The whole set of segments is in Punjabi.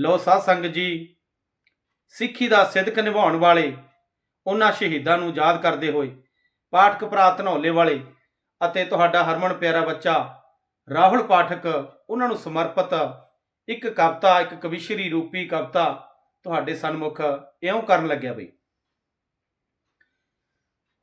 ਲੋ ਸਾਧ ਸੰਗਤ ਜੀ, ਸਿੱਖੀ ਦਾ ਸਿਦਕ ਨਿਭਾਉਣ ਵਾਲੇ ਉਹਨਾਂ ਸ਼ਹੀਦਾਂ ਨੂੰ ਯਾਦ ਕਰਦੇ ਹੋਏ, ਪਾਠਕ ਭਰਾ ਧਨੌਲੇ ਵਾਲੇ ਅਤੇ ਤੁਹਾਡਾ ਹਰਮਨ ਪਿਆਰਾ ਬੱਚਾ ਰਾਹੁਲ ਪਾਠਕ, ਉਹਨਾਂ ਨੂੰ ਸਮਰਪਿਤ ਇੱਕ ਕਵਿਤਾ, ਇੱਕ ਕਵਿਸ਼ਰੀ ਰੂਪੀ ਕਵਿਤਾ ਤੁਹਾਡੇ ਸਨਮੁਖ ਇਉਂ ਕਰਨ ਲੱਗਿਆ ਬਈ।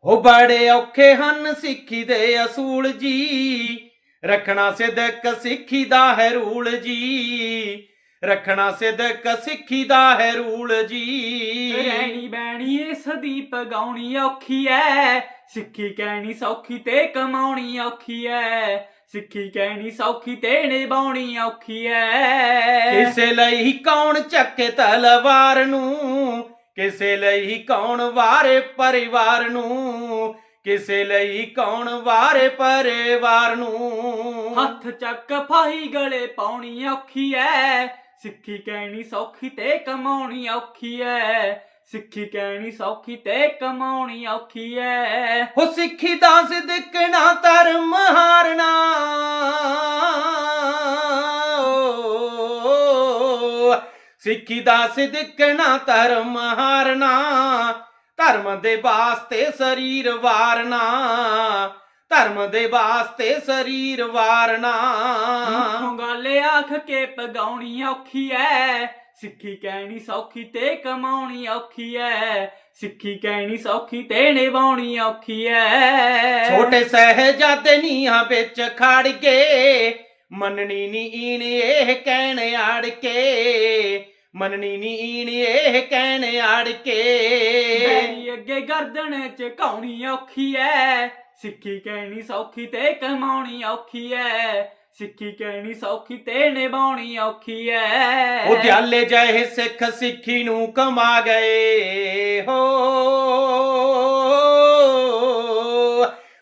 ਹੋ ਬੜੇ ਔਖੇ ਹਨ ਸਿੱਖੀ ਦੇ ਅਸੂਲ ਜੀ, ਰੱਖਣਾ ਸਿਦਕ ਸਿੱਖੀ ਦਾ ਹੈ ਰੂਲ ਜੀ। ਰੱਖਣਾ ਸਿਦਕ ਸਿੱਖੀ ਦਾ ਹੈ ਰੂਲ ਜੀ। ਰਹਿਣੀ ਬਹਿਣੀ ਇਸ ਦੀ ਪਗਾਉਣੀ ਔਖੀ ਐ। ਸਿੱਖੀ ਕਹਿਣੀ ਸੌਖੀ ਤੇ ਕਮਾਉਣੀ ਔਖੀ ਐ। ਸਿੱਖੀ ਕਹਿਣੀ ਸੌਖੀ ਤੇ ਨਿਭਾਉਣੀ ਔਖੀ ਐ। ਕਿਸੇ ਲਈ ਕੌਣ ਚੱਕੇ ਤਲਵਾਰ ਨੂੰ? ਕਿਸੇ ਲਈ ਕੌਣ ਵਾਰੇ ਪਰਿਵਾਰ ਨੂੰ? ਕਿਸੇ ਲਈ ਕੌਣ ਵਾਰੇ ਪਰਿਵਾਰ ਨੂੰ? ਹੱਥ ਚੱਕ ਫਾਹੀ ਗਲੇ ਪਾਉਣੀ ਔਖੀ ਐ। ਸਿੱਖੀ ਕਹਿਣੀ ਸੌਖੀ ਤੇ ਕਮਾਉਣੀ ਔਖੀ ਐ। ਸਿੱਖੀ ਕਹਿਣੀ ਸੌਖੀ ਤੇ ਕਮਾਉਣੀ ਔਖੀ ਐ। ਹੋ ਸਿੱਖੀ ਦਾ ਸਿਦਕਣਾ ਧਰਮ ਹਾਰਨਾ। ਸਿੱਖੀ ਦਾ ਸਿਦਕਣਾ ਧਰਮ ਹਾਰਨਾ। ਧਰਮ ਦੇ ਵਾਸਤੇ ਸਰੀਰ ਵਾਰਨਾ। ਧਰਮ ਦੇ ਵਾਸਤੇ ਸਰੀਰ ਵਾਰਨਾ। ਆਖ ਕੇ ਪਗਾਉਣੀ ਔਖੀ ਐ। ਸਿੱਖੀ ਕਹਿਣੀ ਸੌਖੀ ਤੇ ਕਮਾਉਣੀ ਔਖੀ ਐ। ਸਿੱਖੀ ਕਹਿਣੀ ਸੌਖੀ ਤੇ ਨਿਭਾਉਣੀ ਔਖੀ ਐ। ਛੋਟੇ ਸਹਿਜਾਦੇ ਨੀਹਾਂ ਵਿੱਚ ਖੜ ਕੇ ਮੰਨਣੀ ਨੀ ਈਨ ਇਹ ਕਹਿਣ ਆੜ ਕੇ ਮੰਨਣੀ ਨੀ ਈਨ ਇਹ ਕਹਿਣ ਆੜ ਕੇ। ਬੈਰੀ ਅੱਗੇ ਗਰਦਨ ਝਕਾਉਣੀ ਔਖੀ ਐ। ਸਿੱਖੀ ਕਹਿਣੀ ਸੌਖੀ ਤੇ ਕਮਾਉਣੀ ਔਖੀ ਐ। ਸਿੱਖੀ ਕਹਿਣੀ ਸੌਖੀ ਤੇ ਨਿਭਾਉਣੀ ਔਖੀ ਐ। ਉਹ ਦਿਆਲੇ ਜਏ ਸਿੱਖ ਸਿੱਖੀ ਨੂੰ ਕਮਾ ਗਏ ਹੋ।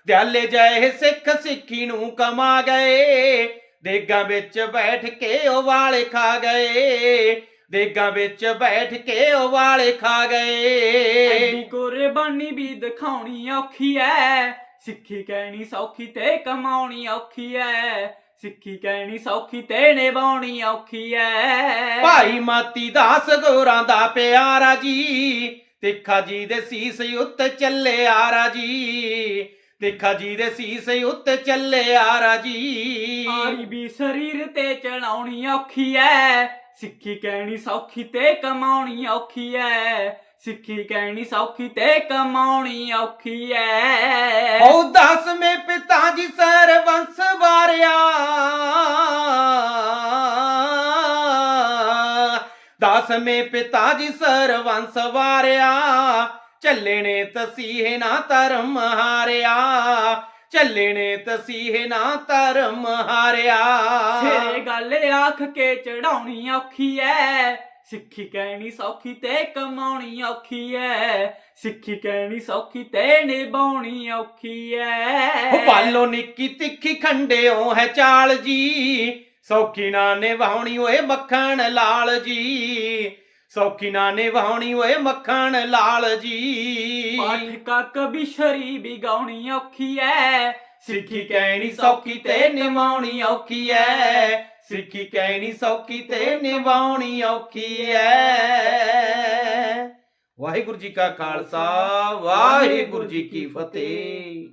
ਦਿਆਲੇ ਜਏ ਸਿੱਖ ਸਿੱਖੀ ਨੂੰ ਕਮਾ ਗਏ ਦੇਗਾਂ ਵਿੱਚ ਬੈਠ ਕੇ ਉਹ ਵਾਲੇ ਖਾ ਗਏ ਦੇਗਾਂ ਵਿੱਚ ਬੈਠ ਕੇ ਉਹ ਵਾਲੇ ਖਾ ਗਏ। ਐਡੀ ਕੁਰਬਾਨੀ ਵੀ ਦਿਖਾਉਣੀ ਔਖੀ ਐ। ਸਿੱਖੀ ਕਹਿਣੀ ਸੌਖੀ ਤੇ ਕਮਾਉਣੀ ਔਖੀ ਐ। ਸਿੱਖੀ ਕਹਿਣੀ ਸੌਖੀ ਤੇ ਨਿਭਾਉਣੀ ਔਖੀ ਐ। ਭਾਈ ਮਾਤੀ ਦਾਸ ਗੋਰਾਂ ਦਾ ਪਿਆਰਾ ਜੀ। ਤਿੱਖਾ ਜੀ ਦੇ ਸੀਸ ਉੱਤੇ ਚੱਲੇ ਆਰਾ ਜੀ। ਤਿੱਖਾ ਜੀ ਦੇ ਸੀਸ ਉੱਤੇ ਚੱਲੇ ਆਰਾ ਜੀ। ਆਰੀ ਵੀ ਸਰੀਰ ਤੇ ਚੜਾਉਣੀ ਔਖੀ ਐ। ਸਿੱਖੀ ਕਹਿਣੀ ਸੌਖੀ ਤੇ ਕਮਾਉਣੀ ਔਖੀ ਐ। ਸਿੱਖੀ ਕਹਿਣੀ ਸੌਖੀ ਤੇ ਕਮਾਉਣੀ ਔਖੀ ਐ। ਉਹ ਦਸਵੇਂ ਪਿਤਾ ਜੀ ਸਰਵੰਸ ਵਾਰਿਆ। ਦਸਵੇਂ ਪਿਤਾ ਜੀ ਸਰਵੰਸ ਵਾਰਿਆ। ਚੱਲੇ ਨੇ ਤਸੀਹੇ ਨਾ ਧਰਮ ਹਾਰਿਆ। ਚੱਲੇ ਨੇ ਤਸੀਹੇ ਨਾ ਧਰਮ ਹਾਰਿਆ। ਸਿਰੇ ਗੱਲ ਆਖ ਕੇ ਚੜਾਉਣੀ ਔਖੀ ਐ। ਸਿੱਖੀ ਕਹਿਣੀ ਸੌਖੀ ਤੇ ਕਮਾਉਣੀ ਔਖੀ ਐ। ਸਿੱਖੀ ਕਹਿਣੀ ਸੌਖੀ ਤੇ ਨਿਭਾਉਣੀ ਔਖੀ ਐ। ਉਹ ਪਾਲੋ ਨਿੱਕੀ ਤਿੱਖੀ ਖੰਡਿਓ ਹੈ ਚਾਲ ਜੀ। ਸੌਖੀ ਨਾ ਨਿਭਾਉਣੀ ਓਏ ਮੱਖਣ ਲਾਲ ਜੀ। ਸੌਖੀ ਨਾ ਨਿਭਾਉਣੀ ਓਏ ਮੱਖਣ ਲਾਲ ਜੀ। ਪਾਠਕਾ ਕਬੀਸ਼ਰੀ ਵੀ ਗਾਉਣੀ ਔਖੀ ਐ। ਸਿੱਖੀ ਕਹਿਣੀ ਸੌਖੀ ਤੇ ਨਿਭਾਉਣੀ ਔਖੀ ਐ। ਸਿੱਖੀ ਕਹਿਣੀ ਸੌਖੀ ਤੇ ਨਿਵਾਉਣੀ ਔਖੀ ਐ। ਵਾਹਿਗੁਰੂ ਜੀ ਕਾ ਖਾਲਸਾ, ਵਾਹਿਗੁਰੂ ਜੀ ਕੀ ਫਤਿਹ।